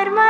forma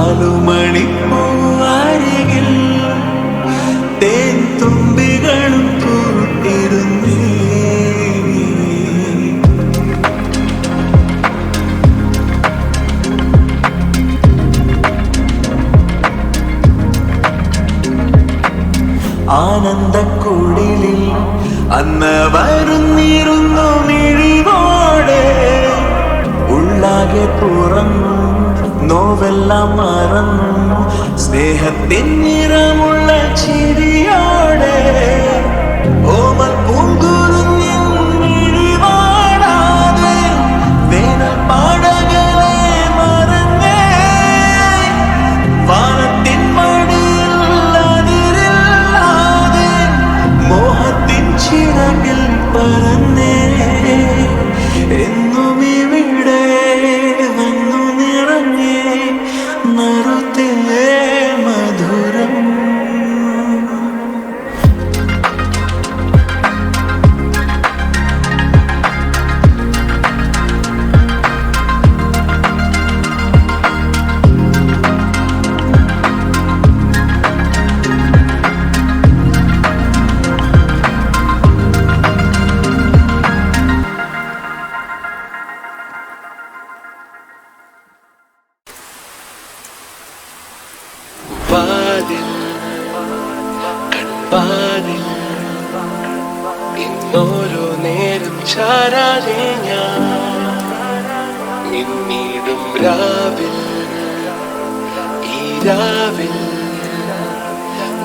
നാലു മിന്നീടും രാവിൽ ഈ രാവിൽ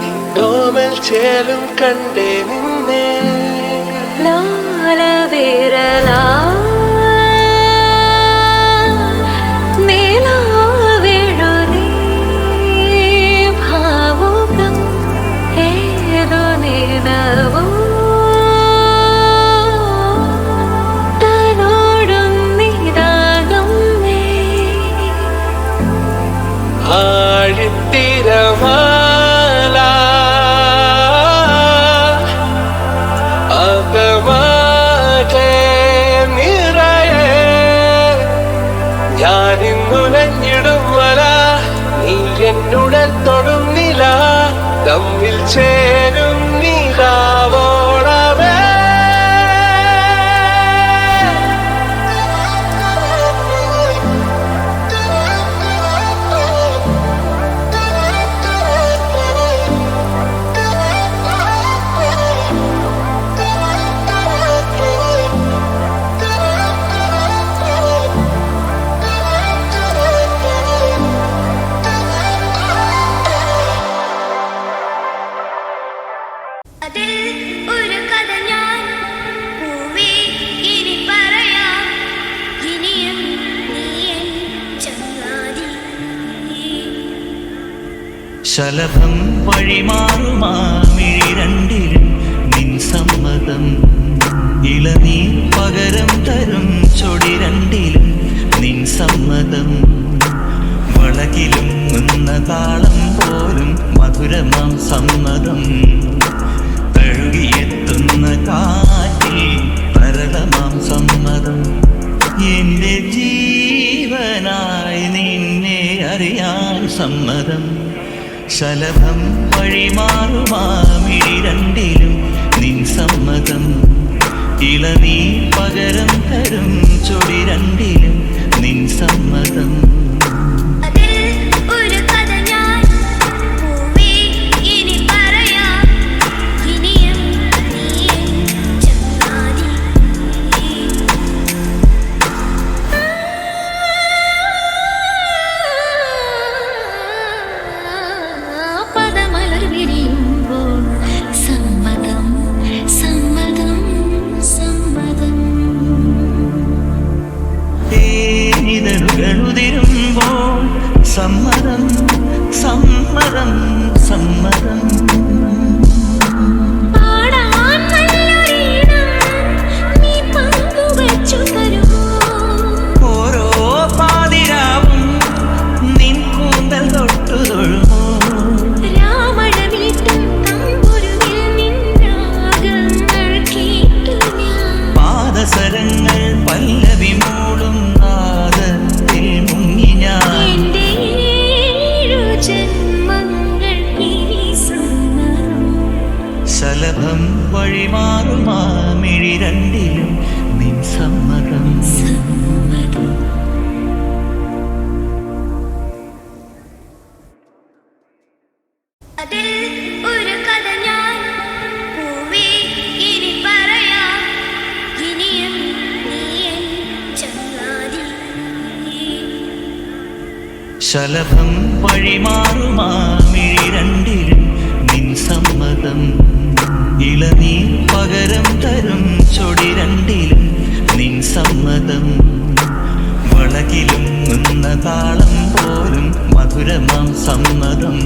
നിന്നോമൽ ചേലും കണ്ടേ നിന്നേ. നിലാവെഴുതി నవ్విల్చేను. ശലഭം വഴിമാറുമാമിഴി രണ്ടിലും നിൻ സമ്മതം. ഇളനീർ പകരം തരും ചൊടി രണ്ടിലും നിൻ സമ്മതം. വളകിലും നിന്ന താളം പോലും മധുരമാം സമ്മതം. തഴുകിയെത്തുന്ന കാറ്റിൽ തരളമാം സമ്മതം. എന്റെ ജീവനായി നിന്നെ അറിയാൻ സമ്മതം. ശലഭം വഴിമാറുമാമിഴി രണ്ടിലും നിൻ സമ്മതം. ഇളനീ പകരം തരും ചൊടി രണ്ടിലും നിൻ സമ്മതം. സമ്മതം സമ്മതം സമ്മതം ശലഭം വഴിമാറുമാ മിഴി രണ്ടിലും അമൃതം ഇളനീർ പകരം തരും ചൊടി രണ്ടിലും നിൻ സമ്മതം. വളകിലും നിന്ന താളം പോലും മധുരമാം സമ്മതം.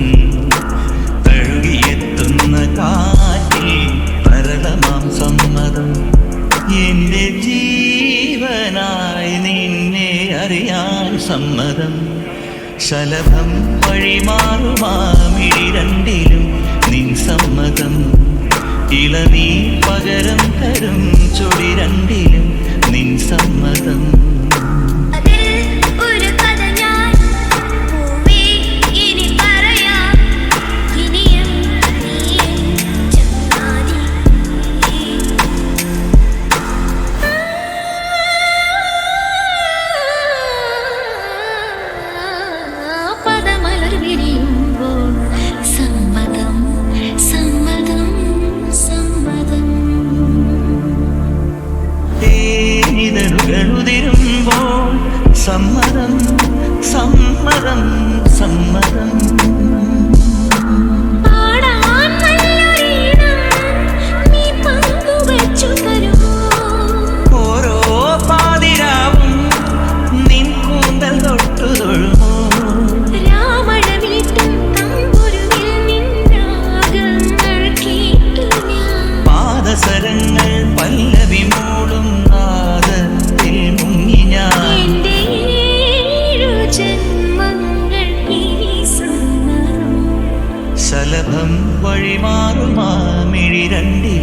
തഴുകിയെത്തുന്ന കാറ്റിൽ പരളമാം സമ്മതം. എന്റെ ജീവനായി നിന്നെ അറിയാൻ സമ്മതം. ശലഭം വഴിമാറുമാമിഴിരൻ സമ്മതം. ഇളനീ പകരം തരും. olmadım மழி மாறுமா மிழிரண்டி